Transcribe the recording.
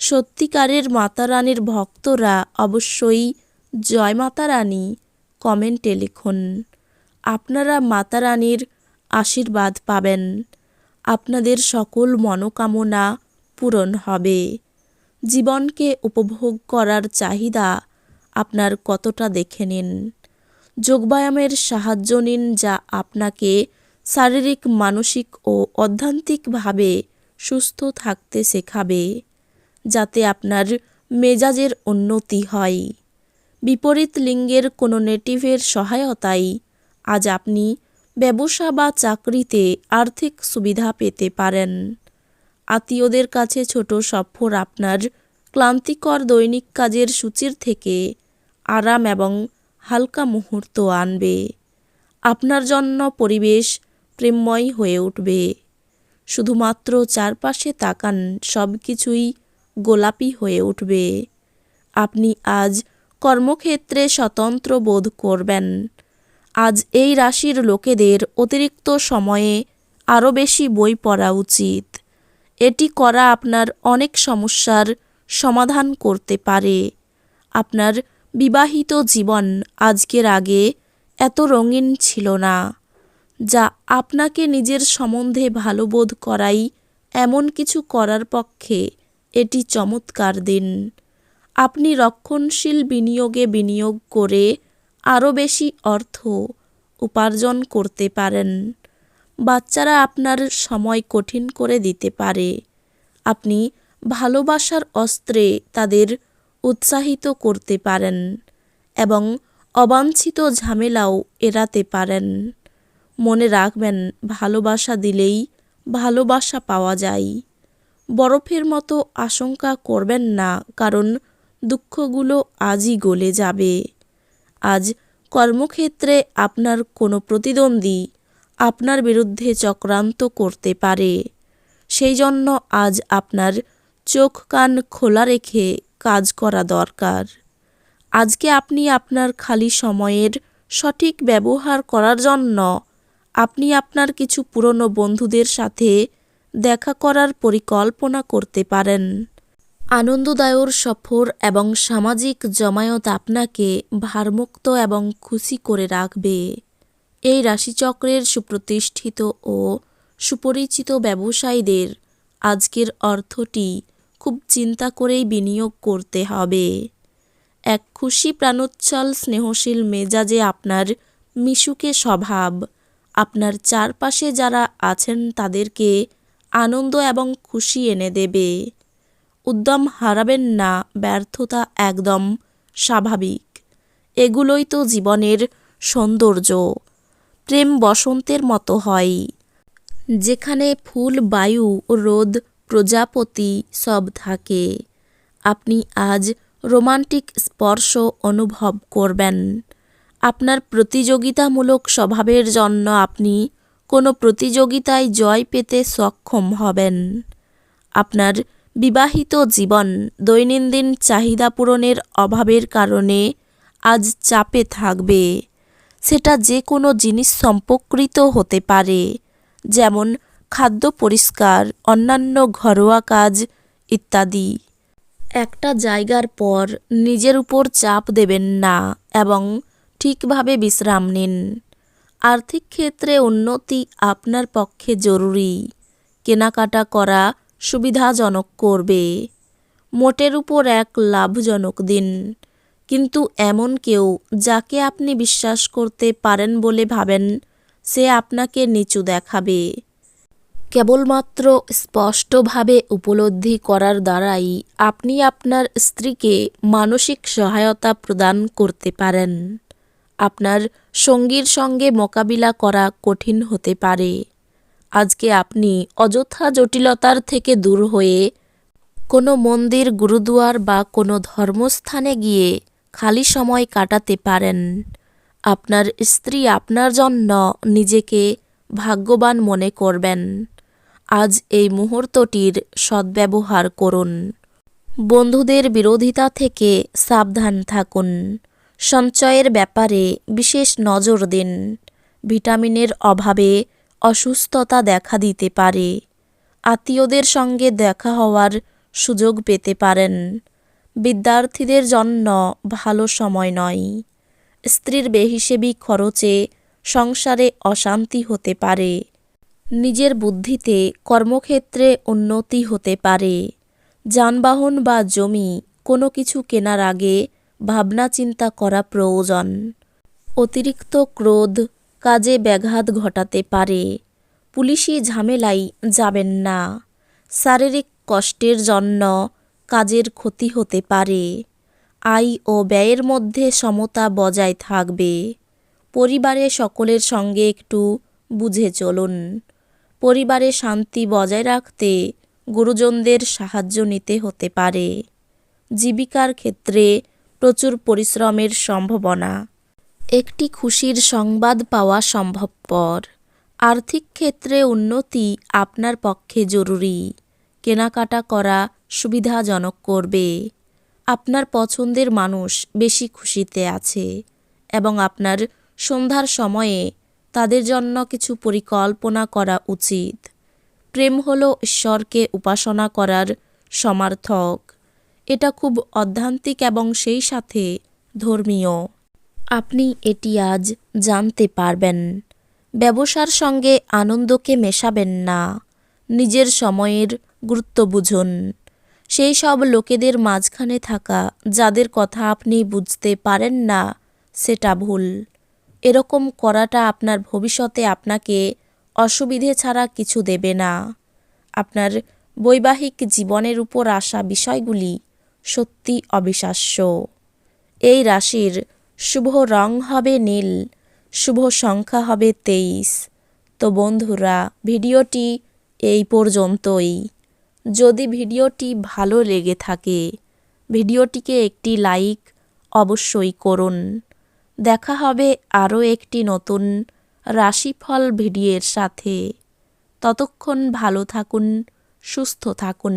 সত্যিকারের মাতা রানীর ভক্তরা অবশ্যই জয় মাতা রানী কমেন্টে লিখুন। আপনারা মাতা রানীর আশীর্বাদ পাবেন। আপনাদের সকল মনোকামনা পূরণ হবে। জীবনকে উপভোগ করার চাহিদা আপনার কতটা দেখে নিন। যোগব্যায়ামের সাহায্য নিন যা আপনাকে শারীরিক, মানসিক ও অধ্যান্তিকভাবে সুস্থ থাকতে শেখাবে। যাতে আপনার মেজাজের উন্নতি হয়। বিপরীত লিঙ্গের কোনো নেটিভের সহায়তায় আজ আপনি ব্যবসা বা চাকরিতে আর্থিক সুবিধা পেতে পারেন। আত্মীয়দের কাছে ছোট সফর আপনার ক্লান্তিকর দৈনিক কাজের সূচির থেকে আরাম এবং হালকা মুহূর্ত আনবে। আপনার জন্য পরিবেশ প্রেমময় হয়ে উঠবে। শুধুমাত্র চারপাশে তাকান সব কিছুই গোলাপি হয়ে উঠবে। আপনি আজ কর্মক্ষেত্রে স্বতন্ত্র বোধ করবেন। আজ এই রাশির লোকেদের অতিরিক্ত সময়ে আরও বেশি বই পড়া উচিত। এটি করা আপনার অনেক সমস্যার সমাধান করতে পারে। আপনার বিবাহিত জীবন আজকের আগে এত রঙিন ছিল না, যা আপনাকে নিজের সম্বন্ধে ভালো বোধ করাই এমন কিছু করার পক্ষে এটি চমৎকার দিন। আপনি রক্ষণশীল বিনিয়োগে বিনিয়োগ করে আরও বেশি অর্থ উপার্জন করতে পারেন। বাচ্চারা আপনার সময় কঠিন করে দিতে পারে। আপনি ভালোবাসার অস্ত্রে তাদের উৎসাহিত করতে পারেন এবং অবাঞ্ছিত ঝামেলাও এড়াতে পারেন। মনে রাখবেন, ভালোবাসা দিলেই ভালোবাসা পাওয়া যায়। বরফের মতো আশঙ্কা করবেন না, কারণ দুঃখগুলো আজই গলে যাবে। আজ কর্মক্ষেত্রে আপনার কোনো প্রতিদ্বন্দ্বী আপনার বিরুদ্ধে চক্রান্ত করতে পারে। সেই জন্য আজ আপনার চোখ কান খোলা রেখে কাজ করা দরকার। আজকে আপনি আপনার খালি সময়ের সঠিক ব্যবহার করার জন্য আপনি আপনার কিছু পুরনো বন্ধুদের সাথে দেখা করার পরিকল্পনা করতে পারেন। আনন্দদায়ক সফর এবং সামাজিক জমায়েত আপনাকে ভারমুক্ত এবং খুশি করে রাখবে। এই রাশিচক্রের সুপ্রতিষ্ঠিত ও সুপরিচিত ব্যবসায়ীদের আজকের অর্থটি খুব চিন্তা করেই বিনিয়োগ করতে হবে। এক খুশি প্রাণোচ্ছল স্নেহশীল মেজাজে আপনার মিশুকে স্বভাব, আপনার চারপাশে যারা আছেন তাদেরকে আনন্দ এবং খুশি এনে দেবে। উদ্যম হারাবেন না, ব্যর্থতা একদম স্বাভাবিক। এগুলোই তো জীবনের সৌন্দর্য। প্রেম বসন্তের মতো হয়। যেখানে ফুল, বায়ু, রোদ, প্রজাপতি সব থাকে, আপনি আজ রোমান্টিক স্পর্শ অনুভব করবেন। আপনার প্রতিযোগিতামূলক স্বভাবের জন্য আপনি কোনো প্রতিযোগিতায় জয় পেতে সক্ষম হবেন। আপনার বিবাহিত জীবন দৈনন্দিন চাহিদা পূরণের অভাবের কারণে আজ চাপে থাকবে। সেটা যে কোনো জিনিস সম্পর্কিত হতে পারে, যেমন খাদ্য পরিষ্কার, অন্যান্য ঘরোয়া কাজ ইত্যাদি। একটা জায়গার পর নিজের উপর চাপ দেবেন না এবং ঠিকভাবে বিশ্রাম নিন। আর্থিক ক্ষেত্রে উন্নতি আপনার পক্ষে জরুরি। কেনাকাটা করা সুবিধাজনক করবে। মোটের উপর এক লাভজনক দিন। কিন্তু এমন কেউ যাকে আপনি বিশ্বাস করতে পারেন বলে ভাবেন, সে আপনাকে নিচু দেখাবে। কেবলমাত্র স্পষ্টভাবে উপলব্ধি করার দ্বারাই আপনি আপনার স্ত্রীকে মানসিক সহায়তা প্রদান করতে পারেন। আপনার সঙ্গীর সঙ্গে মোকাবিলা করা কঠিন হতে পারে। আজকে আপনি অযথা জটিলতার থেকে দূর হয়ে কোনো মন্দির, গুরুদুয়ার বা কোনো ধর্মস্থানে গিয়ে খালি সময় কাটাতে পারেন। আপনার স্ত্রী আপনার জন্য নিজেকে ভাগ্যবান মনে করবেন। আজ এই মুহূর্তটির সদ্ব্যবহার করুন। বন্ধুদের বিরোধিতা থেকে সাবধান থাকুন। সঞ্চয়ের ব্যাপারে বিশেষ নজর দিন। ভিটামিনের অভাবে অসুস্থতা দেখা দিতে পারে। আত্মীয়দের সঙ্গে দেখা হওয়ার সুযোগ পেতে পারেন। বিদ্যার্থীদের জন্য ভালো সময় নয়। স্ত্রীর বেহিসেবি খরচে সংসারে অশান্তি হতে পারে। নিজের বুদ্ধিতে কর্মক্ষেত্রে উন্নতি হতে পারে। যানবাহন বা জমি কোনো কিছু কেনার আগে ভাবনা চিন্তা করা প্রয়োজন। অতিরিক্ত ক্রোধ কাজে ব্যাঘাত ঘটাতে পারে। পুলিশি ঝামেলাই যাবেন না। শারীরিক কষ্টের জন্য কাজের ক্ষতি হতে পারে। আয় ও ব্যয়ের মধ্যে সমতা বজায় থাকবে। পরিবারে সকলের সঙ্গে একটু বুঝে চলুন। পরিবারে শান্তি বজায় রাখতে গুরুজনদের সাহায্য নিতে হতে পারে। জীবিকার ক্ষেত্রে প্রচুর পরিশ্রমের সম্ভাবনা। একটি খুশির সংবাদ পাওয়া সম্ভবপর। আর্থিক ক্ষেত্রে উন্নতি আপনার পক্ষে জরুরি। কেনাকাটা করা সুবিধাজনক করবে। আপনার পছন্দের মানুষ বেশি খুশিতে আছে এবং আপনার সন্ধ্যার সময়ে তাদের জন্য কিছু পরিকল্পনা করা উচিত। প্রেম হল ঈশ্বরকে উপাসনা করার সমার্থক। এটা খুব অধ্যান্তিক এবং সেই সাথে ধর্মীয়। আপনি এটি আজ জানতে পারবেন। ব্যবসার সঙ্গে আনন্দকে মেশাবেন না। নিজের সময়ের গুরুত্ব বুঝুন। সেই সব লোকেদের মাঝখানে থাকা, যাদের কথা আপনি বুঝতে পারেন না, সেটা ভুল। এরকম করাটা আপনার ভবিষ্যতে আপনাকে অসুবিধে ছাড়া কিছু দেবে না। আপনার বৈবাহিক জীবনের উপর আসা বিষয়গুলি সত্যি অবিশ্বাস্য। এই রাশির শুভ রং হবে নীল, শুভ সংখ্যা হবে তেইশ। তো বন্ধুরা, ভিডিওটি এই পর্যন্তই। যদি ভিডিওটি ভালো লেগে থাকে, ভিডিওটিকে একটি লাইক অবশ্যই করুন। দেখা হবে আরও একটি নতুন রাশিফল ভিডিওর সাথে। ততক্ষণ ভালো থাকুন, সুস্থ থাকুন।